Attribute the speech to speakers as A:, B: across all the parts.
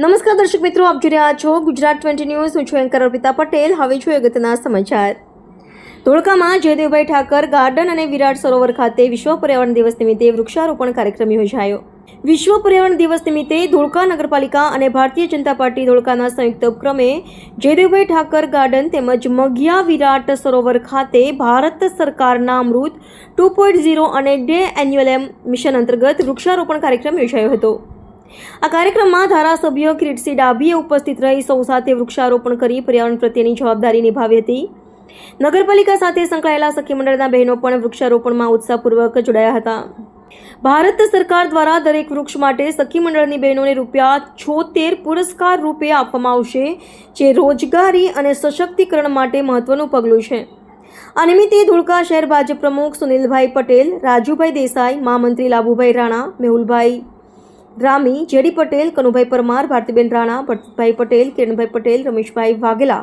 A: નમસ્કાર દર્શક મિત્રો, આપ જોઈ રહ્યા છો ગુજરાત ટ્વેન્ટી ન્યૂઝ. હું છું એન્કર અર્પિતા પટેલ. હવે છું અગત્યના સમાચાર. ધોળકામાં જયદેવભાઈ ઠાકર ગાર્ડન અને વિરાટ સરોવર ખાતે વિશ્વ પર્યાવરણ દિવસ નિમિત્તે વૃક્ષારોપણ કાર્યક્રમ યોજાયો. વિશ્વ પર્યાવરણ દિવસ નિમિત્તે ધોળકા નગરપાલિકા અને ભારતીય જનતા પાર્ટી ધોળકાના સંયુક્ત ઉપક્રમે જયદેવભાઈ ઠાકર ગાર્ડન તેમજ મઘિયા વિરાટ સરોવર ખાતે ભારત સરકારના અમૃત ટુ પોઈન્ટ ઝીરો અને ડે એન્યુઅલ મિશન અંતર્ગત વૃક્ષારોપણ કાર્યક્રમ યોજાયો હતો. આ કાર્યક્રમમાં ધારાસભ્ય કિરીટસિંહ ડાભીએ ઉપસ્થિત રહી સૌ સાથે વૃક્ષારોપણ કરી પર્યાવરણ પ્રત્યેની જવાબદારી નિભાવી હતી. નગરપાલિકા સાથે સંકળાયેલા સખી મંડળના બહેનો પણ વૃક્ષારોપણમાં ઉત્સાહપૂર્વક જોડાયા હતા. ભારત સરકાર દ્વારા દરેક વૃક્ષ માટે સખી મંડળની બહેનોને રૂપિયા છોતેર પુરસ્કાર રૂપે આપવામાં આવશે, જે રોજગારી અને સશક્તિકરણ માટે મહત્વનું પગલું છે. આ નિમિત્તે ધોળકા શહેર ભાજપ પ્રમુખ સુનિલભાઈ પટેલ, રાજુભાઈ દેસાઈ મહામંત્રી લાભુભાઈ રાણા, મેહુલભાઈ રામી, જેડી પટેલ, કનુભાઈ પરમાર, ભારતીબેન રાણા, ભરતભાઈ પટેલ, કિરણભાઈ પટેલ, રમેશભાઈ વાઘેલા,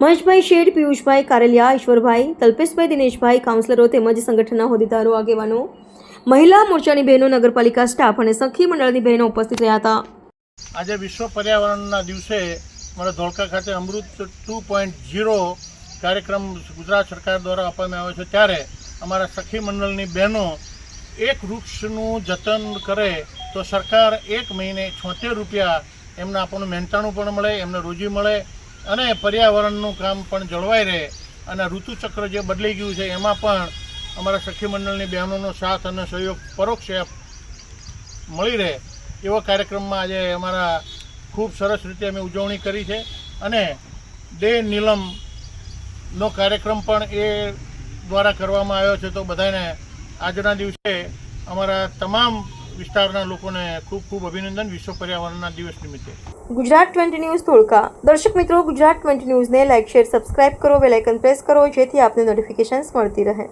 A: મહેશભાઈ શેઠ, પિયુષભાઈ કારેલિયા, ઈશ્વરભાઈ, કલ્પેશભાઈ દિનેશભાઈ, કાઉન્સિલરો તેમજ સંગઠનના હોદ્દેદારો, આગેવાનો, મહિલા મોરચાની બહેનો, નગરપાલિકા સ્ટાફ અને સખી મંડળની બહેનો ઉપસ્થિત રહ્યા હતા.
B: આજે વિશ્વ પર્યાવરણના દિવસે મારા ધોળકા ખાતે અમૃત ટુ પોઈન્ટ ઝીરો કાર્યક્રમ ગુજરાત સરકાર દ્વારા આપવામાં આવ્યો છે. ત્યારે અમારા સખી મંડળની બહેનો એક વૃક્ષનું જતન કરે તો સરકાર એક મહિને છોતેર રૂપિયા એમને આપણને મહેનતાણું પણ મળે, એમને રોજી મળે અને પર્યાવરણનું કામ પણ જળવાઈ રહે. અને ઋતુચક્ર જે બદલાઈ ગયું છે, એમાં પણ અમારા સખી મંડળની બહેનોનો સાથ અને સહયોગ પરોક્ષ મળી રહે. એવો કાર્યક્રમમાં આજે અમારા ખૂબ સરસ રીતે અમે ઉજવણી કરી છે અને ડે નીલમનો કાર્યક્રમ પણ એ દ્વારા કરવામાં આવ્યો છે. તો બધાને આજના દિવસે અમારા તમામ વિસ્તારના લોકોને ખૂબ ખૂબ અભિનંદન વિશ્વ પર્યાવરણના દિવસ નિમિત્તે.
A: ગુજરાત ટ્વેન્ટી ન્યૂઝ ધોળકા દર્શક મિત્રો, ગુજરાત ટ્વેન્ટી ન્યૂઝને લાઇક શેર, સબસ્ક્રાઇબ કરો, બેલ આઇકન પ્રેસ કરો, જેથી આપને નોટિફિકેશન્સ મળતી રહે.